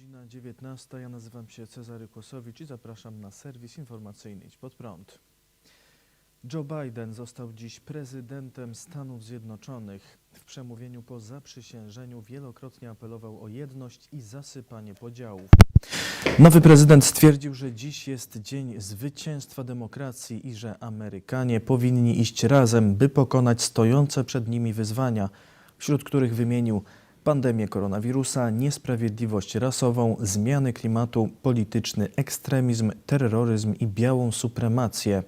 20 stycznia minęła godzina 19. Ja nazywam się Cezary Kłosowicz i zapraszam na serwis informacyjny Idź Pod Prąd. Joe Biden został dziś prezydentem Stanów Zjednoczonych. W przemówieniu po zaprzysiężeniu wielokrotnie apelował o jedność i zasypanie podziałów. Nowy prezydent stwierdził, że dziś jest dzień zwycięstwa demokracji i że Amerykanie powinni iść razem, by pokonać stojące przed nimi wyzwania, wśród których wymienił pandemię koronawirusa, niesprawiedliwość rasową, zmiany klimatu, polityczny ekstremizm, terroryzm i białą supremację.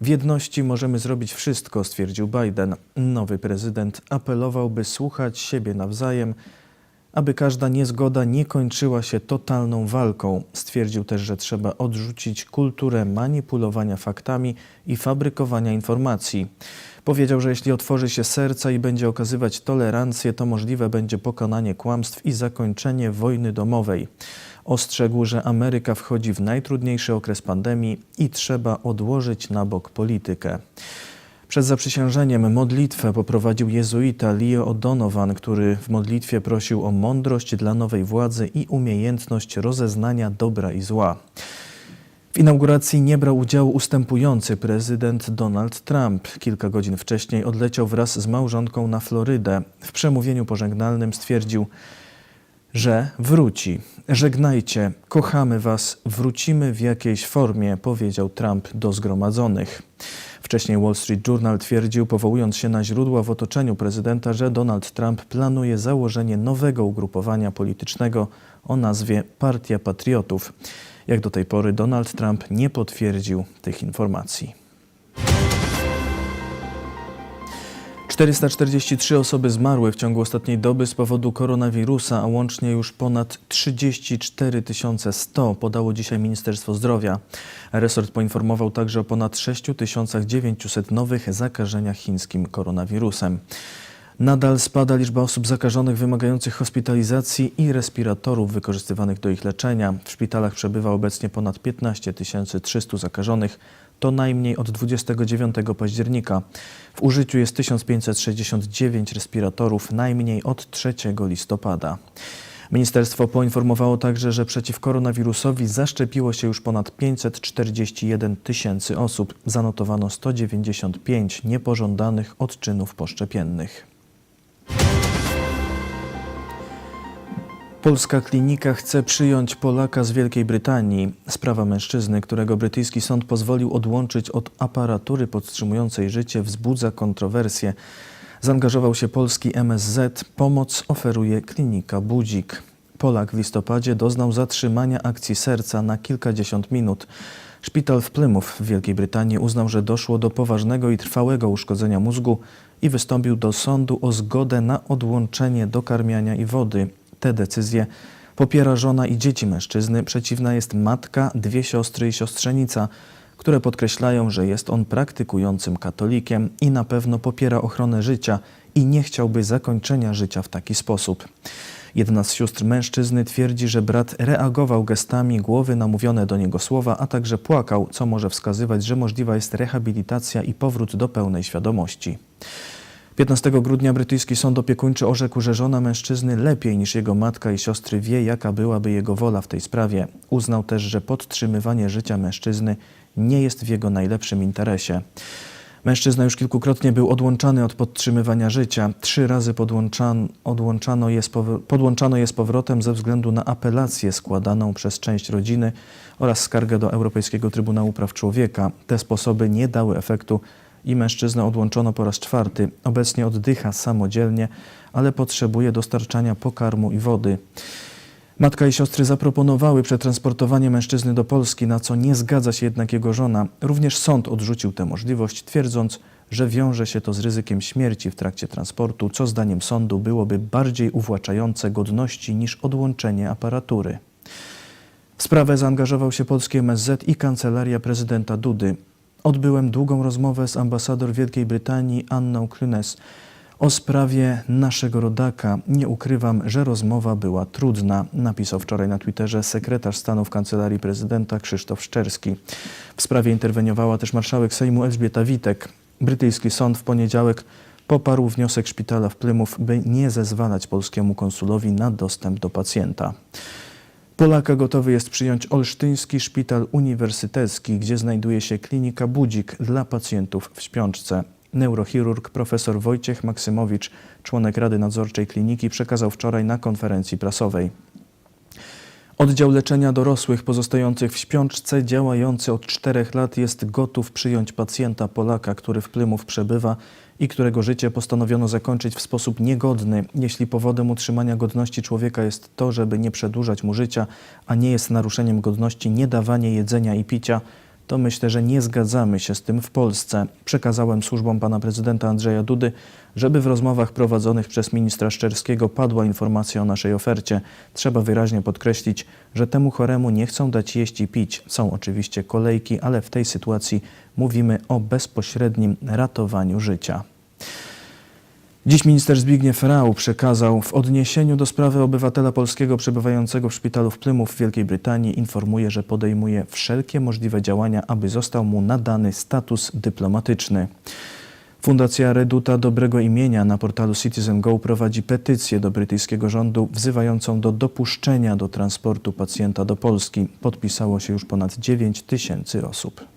W jedności możemy zrobić wszystko, stwierdził Biden. Nowy prezydent apelował, by słuchać siebie nawzajem, aby każda niezgoda nie kończyła się totalną walką. Stwierdził też, że trzeba odrzucić kulturę manipulowania faktami i fabrykowania informacji. Powiedział, że jeśli otworzy się serca i będzie okazywać tolerancję, to możliwe będzie pokonanie kłamstw i zakończenie wojny domowej. Ostrzegł, że Ameryka wchodzi w najtrudniejszy okres pandemii i trzeba odłożyć na bok politykę. Przed zaprzysiężeniem modlitwę poprowadził jezuita Leo O'Donovan, który w modlitwie prosił o mądrość dla nowej władzy i umiejętność rozeznania dobra i zła. W inauguracji nie brał udziału ustępujący prezydent Donald Trump. Kilka godzin wcześniej odleciał wraz z małżonką na Florydę. W przemówieniu pożegnalnym stwierdził, że wróci. Żegnajcie, kochamy was, wrócimy w jakiejś formie, powiedział Trump do zgromadzonych. Wcześniej Wall Street Journal twierdził, powołując się na źródła w otoczeniu prezydenta, że Donald Trump planuje założenie nowego ugrupowania politycznego o nazwie Partia Patriotów. Jak do tej pory Donald Trump nie potwierdził tych informacji. 443 osoby zmarły w ciągu ostatniej doby z powodu koronawirusa, a łącznie już ponad 34 100 podało dzisiaj Ministerstwo Zdrowia. Resort poinformował także o ponad 6900 nowych zakażeniach chińskim koronawirusem. Nadal spada liczba osób zakażonych wymagających hospitalizacji i respiratorów wykorzystywanych do ich leczenia. W szpitalach przebywa obecnie ponad 15 300 zakażonych, to najmniej od 29 października. W użyciu jest 1569 respiratorów, najmniej od 3 listopada. Ministerstwo poinformowało także, że przeciw koronawirusowi zaszczepiło się już ponad 541 tysięcy osób. Zanotowano 195 niepożądanych odczynów poszczepiennych. Polska klinika chce przyjąć Polaka z Wielkiej Brytanii. Sprawa mężczyzny, którego brytyjski sąd pozwolił odłączyć od aparatury podtrzymującej życie, wzbudza kontrowersje. Zaangażował się polski MSZ. Pomoc oferuje klinika Budzik. Polak w listopadzie doznał zatrzymania akcji serca na kilkadziesiąt minut. Szpital w Plymouth w Wielkiej Brytanii uznał, że doszło do poważnego i trwałego uszkodzenia mózgu i wystąpił do sądu o zgodę na odłączenie dokarmiania i wody. Te decyzje popiera żona i dzieci mężczyzny. Przeciwna jest matka, dwie siostry i siostrzenica, które podkreślają, że jest on praktykującym katolikiem i na pewno popiera ochronę życia i nie chciałby zakończenia życia w taki sposób. Jedna z sióstr mężczyzny twierdzi, że brat reagował gestami głowy na mówione do niego słowa, a także płakał, co może wskazywać, że możliwa jest rehabilitacja i powrót do pełnej świadomości. 15 grudnia brytyjski sąd opiekuńczy orzekł, że żona mężczyzny lepiej niż jego matka i siostry wie, jaka byłaby jego wola w tej sprawie. Uznał też, że podtrzymywanie życia mężczyzny nie jest w jego najlepszym interesie. Mężczyzna już kilkukrotnie był odłączany od podtrzymywania życia. Trzy razy je podłączano je z powrotem ze względu na apelację składaną przez część rodziny oraz skargę do Europejskiego Trybunału Praw Człowieka. Te sposoby nie dały efektu i mężczyznę odłączono po raz czwarty. Obecnie oddycha samodzielnie, ale potrzebuje dostarczania pokarmu i wody. Matka i siostry zaproponowały przetransportowanie mężczyzny do Polski, na co nie zgadza się jednak jego żona. Również sąd odrzucił tę możliwość, twierdząc, że wiąże się to z ryzykiem śmierci w trakcie transportu, co zdaniem sądu byłoby bardziej uwłaczające godności niż odłączenie aparatury. W sprawę zaangażował się polski MSZ i kancelaria prezydenta Dudy. Odbyłem długą rozmowę z ambasador Wielkiej Brytanii Anną Clunes o sprawie naszego rodaka. Nie ukrywam, że rozmowa była trudna, napisał wczoraj na Twitterze sekretarz stanu w kancelarii prezydenta Krzysztof Szczerski. W sprawie interweniowała też marszałek Sejmu Elżbieta Witek. Brytyjski sąd w poniedziałek poparł wniosek szpitala w Plymouth, by nie zezwalać polskiemu konsulowi na dostęp do pacjenta. Polaka gotowy jest przyjąć Olsztyński Szpital Uniwersytecki, gdzie znajduje się klinika Budzik dla pacjentów w śpiączce. Neurochirurg profesor Wojciech Maksymowicz, członek Rady Nadzorczej Kliniki, przekazał wczoraj na konferencji prasowej. Oddział leczenia dorosłych pozostających w śpiączce, działający od czterech lat, jest gotów przyjąć pacjenta Polaka, który w Plymouth przebywa i którego życie postanowiono zakończyć w sposób niegodny, jeśli powodem utrzymania godności człowieka jest to, żeby nie przedłużać mu życia, a nie jest naruszeniem godności niedawanie jedzenia i picia, to myślę, że nie zgadzamy się z tym w Polsce. Przekazałem służbom pana prezydenta Andrzeja Dudy, żeby w rozmowach prowadzonych przez ministra Szczerskiego padła informacja o naszej ofercie. Trzeba wyraźnie podkreślić, że temu choremu nie chcą dać jeść i pić. Są oczywiście kolejki, ale w tej sytuacji mówimy o bezpośrednim ratowaniu życia. Dziś minister Zbigniew Rau przekazał w odniesieniu do sprawy obywatela polskiego przebywającego w szpitalu w Plymouth w Wielkiej Brytanii informuje, że podejmuje wszelkie możliwe działania, aby został mu nadany status dyplomatyczny. Fundacja Reduta Dobrego Imienia na portalu Citizen Go prowadzi petycję do brytyjskiego rządu wzywającą do dopuszczenia do transportu pacjenta do Polski. Podpisało się już ponad 9 tysięcy osób.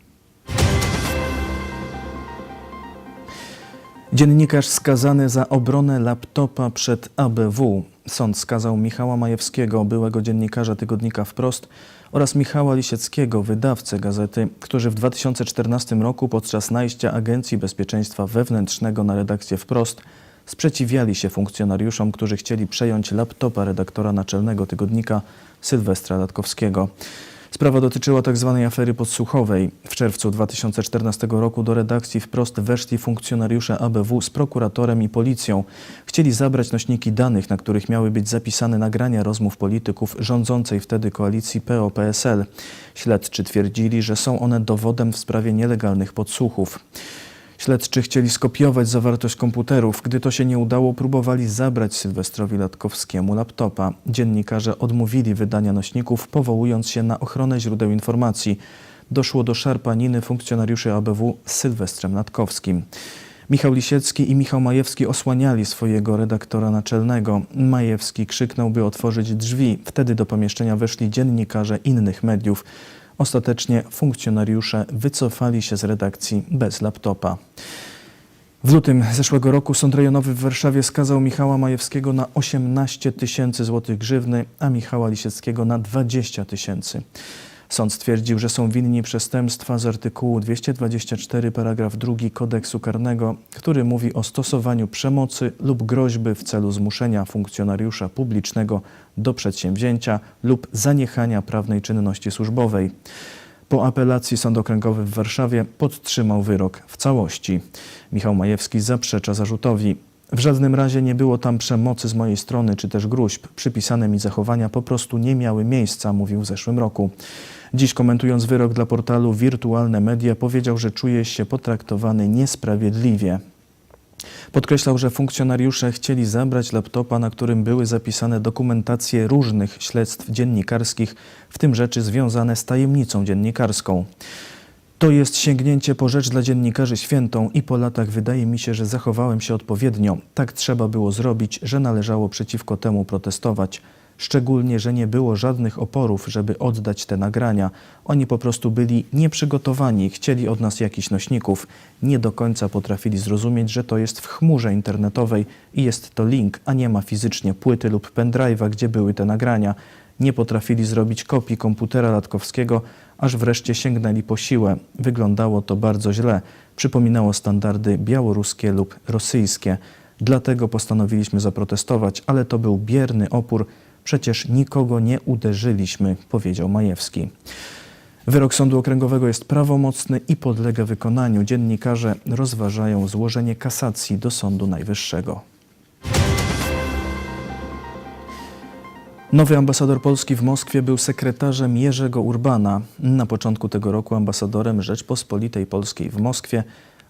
Dziennikarz skazany za obronę laptopa przed ABW. Sąd skazał Michała Majewskiego, byłego dziennikarza tygodnika Wprost oraz Michała Lisieckiego, wydawcę gazety, którzy w 2014 roku podczas najścia Agencji Bezpieczeństwa Wewnętrznego na redakcję Wprost sprzeciwiali się funkcjonariuszom, którzy chcieli przejąć laptopa redaktora naczelnego tygodnika Sylwestra Latkowskiego. Sprawa dotyczyła tzw. afery podsłuchowej. W czerwcu 2014 roku do redakcji wprost weszli funkcjonariusze ABW z prokuratorem i policją. Chcieli zabrać nośniki danych, na których miały być zapisane nagrania rozmów polityków rządzącej wtedy koalicji PO-PSL. Śledczy twierdzili, że są one dowodem w sprawie nielegalnych podsłuchów. Śledczy chcieli skopiować zawartość komputerów. Gdy to się nie udało, próbowali zabrać Sylwestrowi Latkowskiemu laptopa. Dziennikarze odmówili wydania nośników, powołując się na ochronę źródeł informacji. Doszło do szarpaniny funkcjonariuszy ABW z Sylwestrem Latkowskim. Michał Lisiecki i Michał Majewski osłaniali swojego redaktora naczelnego. Majewski krzyknął, by otworzyć drzwi. Wtedy do pomieszczenia weszli dziennikarze innych mediów. Ostatecznie funkcjonariusze wycofali się z redakcji bez laptopa. W lutym zeszłego roku Sąd Rejonowy w Warszawie skazał Michała Majewskiego na 18 tysięcy złotych grzywny, a Michała Lisieckiego na 20 tysięcy. Sąd stwierdził, że są winni przestępstwa z artykułu 224 paragraf 2 kodeksu karnego, który mówi o stosowaniu przemocy lub groźby w celu zmuszenia funkcjonariusza publicznego do przedsięwzięcia lub zaniechania prawnej czynności służbowej. Po apelacji Sąd Okręgowy w Warszawie podtrzymał wyrok w całości. Michał Majewski zaprzecza zarzutowi. W żadnym razie nie było tam przemocy z mojej strony czy też gruźb. Przypisane mi zachowania po prostu nie miały miejsca, mówił w zeszłym roku. Dziś komentując wyrok dla portalu Wirtualne Media powiedział, że czuje się potraktowany niesprawiedliwie. Podkreślał, że funkcjonariusze chcieli zabrać laptopa, na którym były zapisane dokumentacje różnych śledztw dziennikarskich, w tym rzeczy związane z tajemnicą dziennikarską. To jest sięgnięcie po rzecz dla dziennikarzy świętą i po latach wydaje mi się, że zachowałem się odpowiednio. Tak trzeba było zrobić, że należało przeciwko temu protestować. Szczególnie, że nie było żadnych oporów, żeby oddać te nagrania. Oni po prostu byli nieprzygotowani, chcieli od nas jakichś nośników. Nie do końca potrafili zrozumieć, że to jest w chmurze internetowej i jest to link, a nie ma fizycznie płyty lub pendrive'a, gdzie były te nagrania. Nie potrafili zrobić kopii komputera Latkowskiego, aż wreszcie sięgnęli po siłę. Wyglądało to bardzo źle. Przypominało standardy białoruskie lub rosyjskie. Dlatego postanowiliśmy zaprotestować, ale to był bierny opór. Przecież nikogo nie uderzyliśmy, powiedział Majewski. Wyrok Sądu Okręgowego jest prawomocny i podlega wykonaniu. Dziennikarze rozważają złożenie kasacji do Sądu Najwyższego. Nowy ambasador Polski w Moskwie był sekretarzem Jerzego Urbana. Na początku tego roku ambasadorem Rzeczpospolitej Polskiej w Moskwie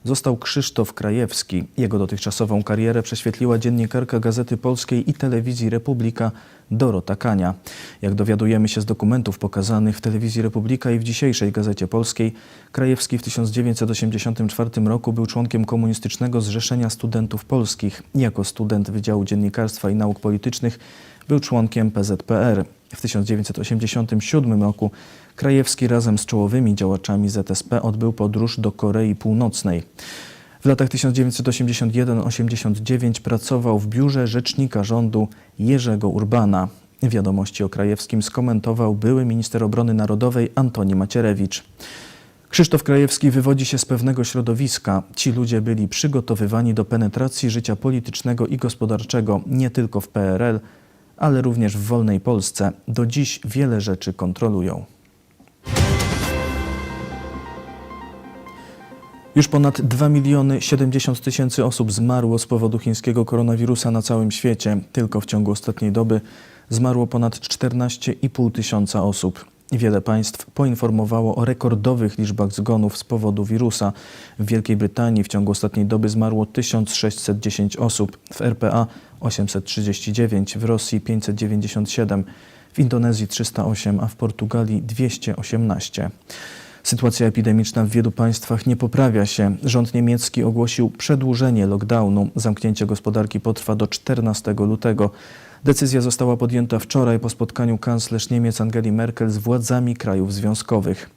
został Krzysztof Krajewski. Jego dotychczasową karierę prześwietliła dziennikarka Gazety Polskiej i Telewizji Republika Dorota Kania. Jak dowiadujemy się z dokumentów pokazanych w Telewizji Republika i w dzisiejszej Gazecie Polskiej, Krajewski w 1984 roku był członkiem Komunistycznego Zrzeszenia Studentów Polskich. Jako student Wydziału Dziennikarstwa i Nauk Politycznych był członkiem PZPR. W 1987 roku Krajewski razem z czołowymi działaczami ZSP odbył podróż do Korei Północnej. W latach 1981-89 pracował w biurze rzecznika rządu Jerzego Urbana. Wiadomości o Krajewskim skomentował były minister obrony narodowej Antoni Macierewicz. Krzysztof Krajewski wywodzi się z pewnego środowiska. Ci ludzie byli przygotowywani do penetracji życia politycznego i gospodarczego nie tylko w PRL, ale również w wolnej Polsce. Do dziś wiele rzeczy kontrolują. Już ponad 2 miliony 70 tysięcy osób zmarło z powodu chińskiego koronawirusa na całym świecie. Tylko w ciągu ostatniej doby zmarło ponad 14,5 tysiąca osób. Wiele państw poinformowało o rekordowych liczbach zgonów z powodu wirusa. W Wielkiej Brytanii w ciągu ostatniej doby zmarło 1610 osób, w RPA 839, w Rosji 597, w Indonezji 308, a w Portugalii 218. Sytuacja epidemiczna w wielu państwach nie poprawia się. Rząd niemiecki ogłosił przedłużenie lockdownu. Zamknięcie gospodarki potrwa do 14 lutego. Decyzja została podjęta wczoraj po spotkaniu kanclerz Niemiec Angeli Merkel z władzami krajów związkowych.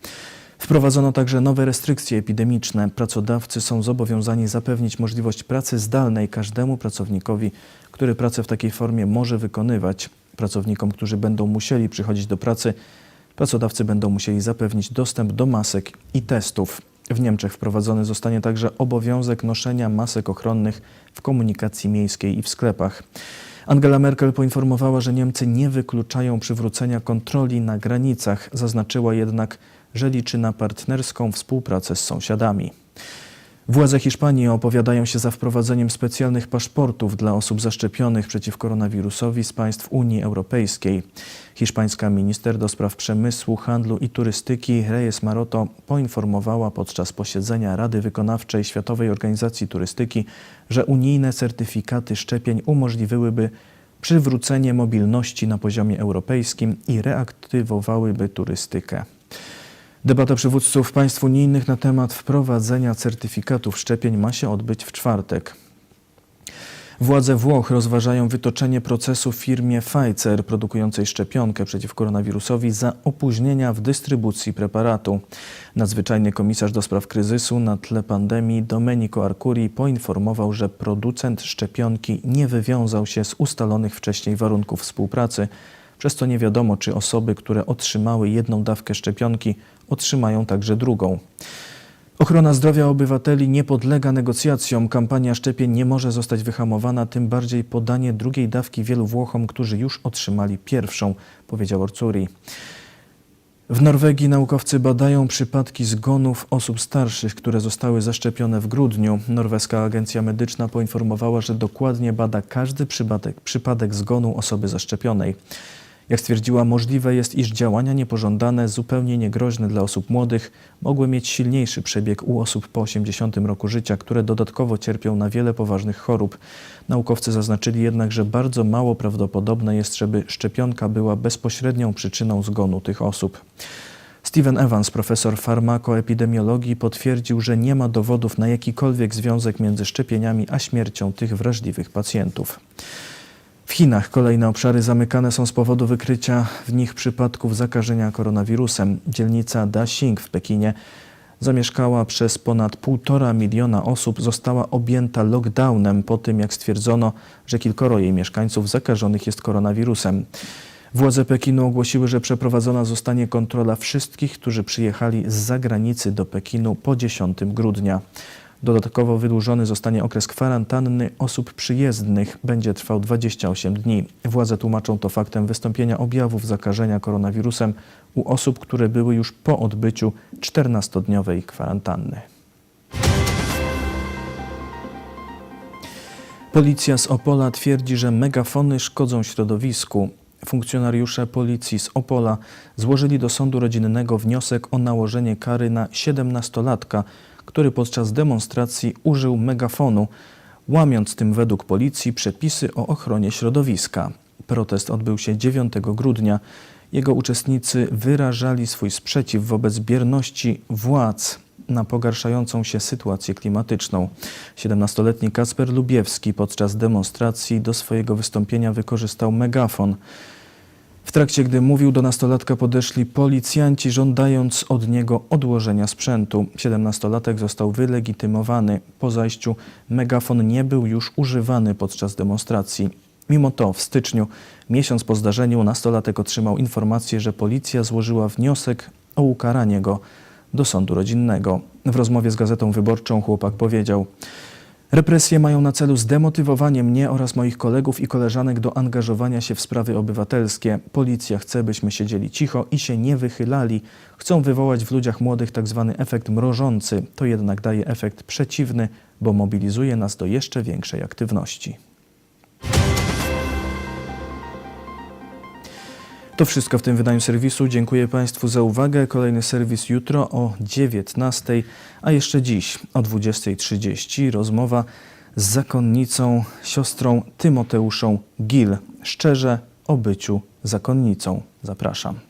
Wprowadzono także nowe restrykcje epidemiczne. Pracodawcy są zobowiązani zapewnić możliwość pracy zdalnej każdemu pracownikowi, który pracę w takiej formie może wykonywać. Pracownikom, którzy będą musieli przychodzić do pracy, pracodawcy będą musieli zapewnić dostęp do masek i testów. W Niemczech wprowadzony zostanie także obowiązek noszenia masek ochronnych w komunikacji miejskiej i w sklepach. Angela Merkel poinformowała, że Niemcy nie wykluczają przywrócenia kontroli na granicach. Zaznaczyła jednak, że liczy na partnerską współpracę z sąsiadami. Władze Hiszpanii opowiadają się za wprowadzeniem specjalnych paszportów dla osób zaszczepionych przeciw koronawirusowi z państw Unii Europejskiej. Hiszpańska minister do spraw przemysłu, handlu i turystyki Reyes Maroto poinformowała podczas posiedzenia Rady Wykonawczej Światowej Organizacji Turystyki, że unijne certyfikaty szczepień umożliwiłyby przywrócenie mobilności na poziomie europejskim i reaktywowałyby turystykę. Debata przywódców państw unijnych na temat wprowadzenia certyfikatów szczepień ma się odbyć w czwartek. Władze Włoch rozważają wytoczenie procesu firmie Pfizer produkującej szczepionkę przeciw koronawirusowi za opóźnienia w dystrybucji preparatu. Nadzwyczajny komisarz do spraw kryzysu na tle pandemii Domenico Arcuri poinformował, że producent szczepionki nie wywiązał się z ustalonych wcześniej warunków współpracy, przez co nie wiadomo, czy osoby, które otrzymały jedną dawkę szczepionki, otrzymają także drugą. Ochrona zdrowia obywateli nie podlega negocjacjom. Kampania szczepień nie może zostać wyhamowana, tym bardziej podanie drugiej dawki wielu Włochom, którzy już otrzymali pierwszą, powiedział Orcuri. W Norwegii naukowcy badają przypadki zgonów osób starszych, które zostały zaszczepione w grudniu. Norweska Agencja Medyczna poinformowała, że dokładnie bada każdy przypadek, przypadek zgonu osoby zaszczepionej. Jak stwierdziła, możliwe jest, iż działania niepożądane, zupełnie niegroźne dla osób młodych, mogły mieć silniejszy przebieg u osób po 80 roku życia, które dodatkowo cierpią na wiele poważnych chorób. Naukowcy zaznaczyli jednak, że bardzo mało prawdopodobne jest, żeby szczepionka była bezpośrednią przyczyną zgonu tych osób. Steven Evans, profesor farmakoepidemiologii, potwierdził, że nie ma dowodów na jakikolwiek związek między szczepieniami a śmiercią tych wrażliwych pacjentów. W Chinach kolejne obszary zamykane są z powodu wykrycia w nich przypadków zakażenia koronawirusem. Dzielnica Daxing w Pekinie zamieszkała przez ponad półtora miliona osób, została objęta lockdownem po tym, jak stwierdzono, że kilkoro jej mieszkańców zakażonych jest koronawirusem. Władze Pekinu ogłosiły, że przeprowadzona zostanie kontrola wszystkich, którzy przyjechali z zagranicy do Pekinu po 10 grudnia. Dodatkowo wydłużony zostanie okres kwarantanny osób przyjezdnych. Będzie trwał 28 dni. Władze tłumaczą to faktem wystąpienia objawów zakażenia koronawirusem u osób, które były już po odbyciu 14-dniowej kwarantanny. Policja z Opola twierdzi, że megafony szkodzą środowisku. Funkcjonariusze policji z Opola złożyli do sądu rodzinnego wniosek o nałożenie kary na 17-latka, który podczas demonstracji użył megafonu, łamiąc tym według policji przepisy o ochronie środowiska. Protest odbył się 9 grudnia. Jego uczestnicy wyrażali swój sprzeciw wobec bierności władz na pogarszającą się sytuację klimatyczną. 17-letni Kasper Lubiewski podczas demonstracji do swojego wystąpienia wykorzystał megafon. W trakcie, gdy mówił do nastolatka, podeszli policjanci, żądając od niego odłożenia sprzętu. 17-latek został wylegitymowany. Po zajściu megafon nie był już używany podczas demonstracji. Mimo to w styczniu, miesiąc po zdarzeniu, nastolatek otrzymał informację, że policja złożyła wniosek o ukaranie go do sądu rodzinnego. W rozmowie z Gazetą Wyborczą chłopak powiedział: Represje mają na celu zdemotywowanie mnie oraz moich kolegów i koleżanek do angażowania się w sprawy obywatelskie. Policja chce, byśmy siedzieli cicho i się nie wychylali. Chcą wywołać w ludziach młodych tzw. efekt mrożący. To jednak daje efekt przeciwny, bo mobilizuje nas do jeszcze większej aktywności. To wszystko w tym wydaniu serwisu. Dziękuję Państwu za uwagę. Kolejny serwis jutro o 19, a jeszcze dziś o 20.30 rozmowa z zakonnicą, siostrą Tymoteuszą Gil. Szczerze o byciu zakonnicą. Zapraszam.